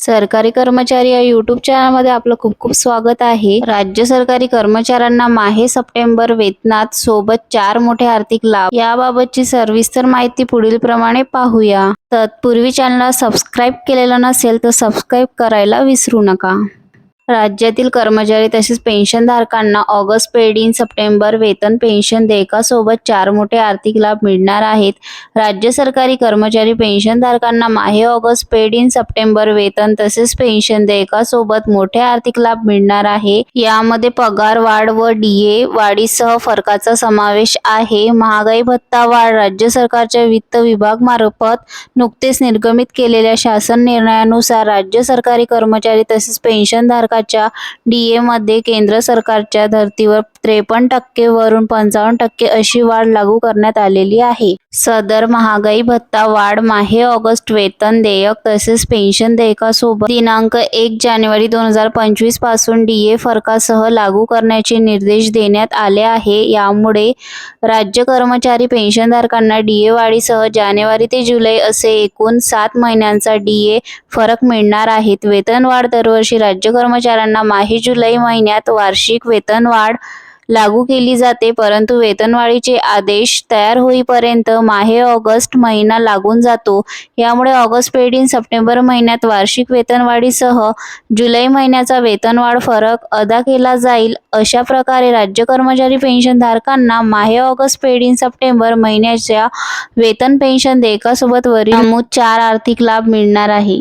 सरकारी कर्मचारी या युट्यूब चॅनलमध्ये आपलं खूप खूप स्वागत आहे. राज्य सरकारी कर्मचाऱ्यांना माहे सप्टेंबर वेतनात सोबत चार मोठे आर्थिक लाभ. याबाबतची सविस्तर माहिती पुढील प्रमाणे पाहूया. तत्पूर्वी चॅनलला सबस्क्राईब केलेलं नसेल तर सबस्क्राईब करायला विसरू नका. राज्यातील कर्मचारी तसेच पेन्शनधारकांना ऑगस्ट पेड इन सप्टेंबर वेतन पेन्शन देयकासोबत चार मोठे आर्थिक लाभ मिळणार आहेत. राज्य सरकारी कर्मचारी पेन्शनधारकांना माहे ऑगस्ट पेड इन सप्टेंबर वेतन तसेच पेन्शन देयकासोबत मोठे आर्थिक लाभ मिळणार आहे. यामध्ये पगार वाढ व डीए वाढीसह फरकाचा समावेश आहे. महागाई भत्ता वाढ राज्य सरकारच्या वित्त विभाग मार्फत नुकतेच निर्गमित केलेल्या शासन निर्णयानुसार राज्य सरकारी कर्मचारी तसेच पेन्शनधारकांना डीए मध्ये केंद्र सरकारच्या धर्तीवर त्रेपन्न टक्के वरून पंचावन्न टक्के अशी वाढ लागू करण्यात आलेली आहे. सदर महागाई भत्ता वाढ माहे ऑगस्ट वेतन देयक तसेच पेन्शन देयकासोबत दिनांक एक जानेवारी दोन हजार पंचवीसपासून डीए फरकासह लागू करण्याचे निर्देश देण्यात आले आहे. यामुळे राज्य कर्मचारी पेन्शनधारकांना डीए वाढीसह जानेवारी ते जुलै असे एकूण सात महिन्यांचा डीए फरक मिळणार आहेत वेतनवाढ दरवर्षी राज्य कर्मचारी कर्मचाऱ्यांना माही जुलै महिन्यात वार्षिक वेतनवाढ लागू केली जाते परंतु वेतनवाढीचे आदेश तयार होईपर्यंत माहे ऑगस्ट महिना लागून जातो. यामुळे ऑगस्ट पेडीन सप्टेंबर महिन्यात वार्षिक वेतनवाढीसह जुलै महिन्याचा वेतनवाढ फरक अदा केला जाईल. अशा प्रकारे राज्य कर्मचारी पेन्शनधारकांना माहे ऑगस्ट पेड इन सप्टेंबर महिन्याच्या वेतन पेन्शन देयकासोबत वरील नमूद चार आर्थिक लाभ मिळणार आहे.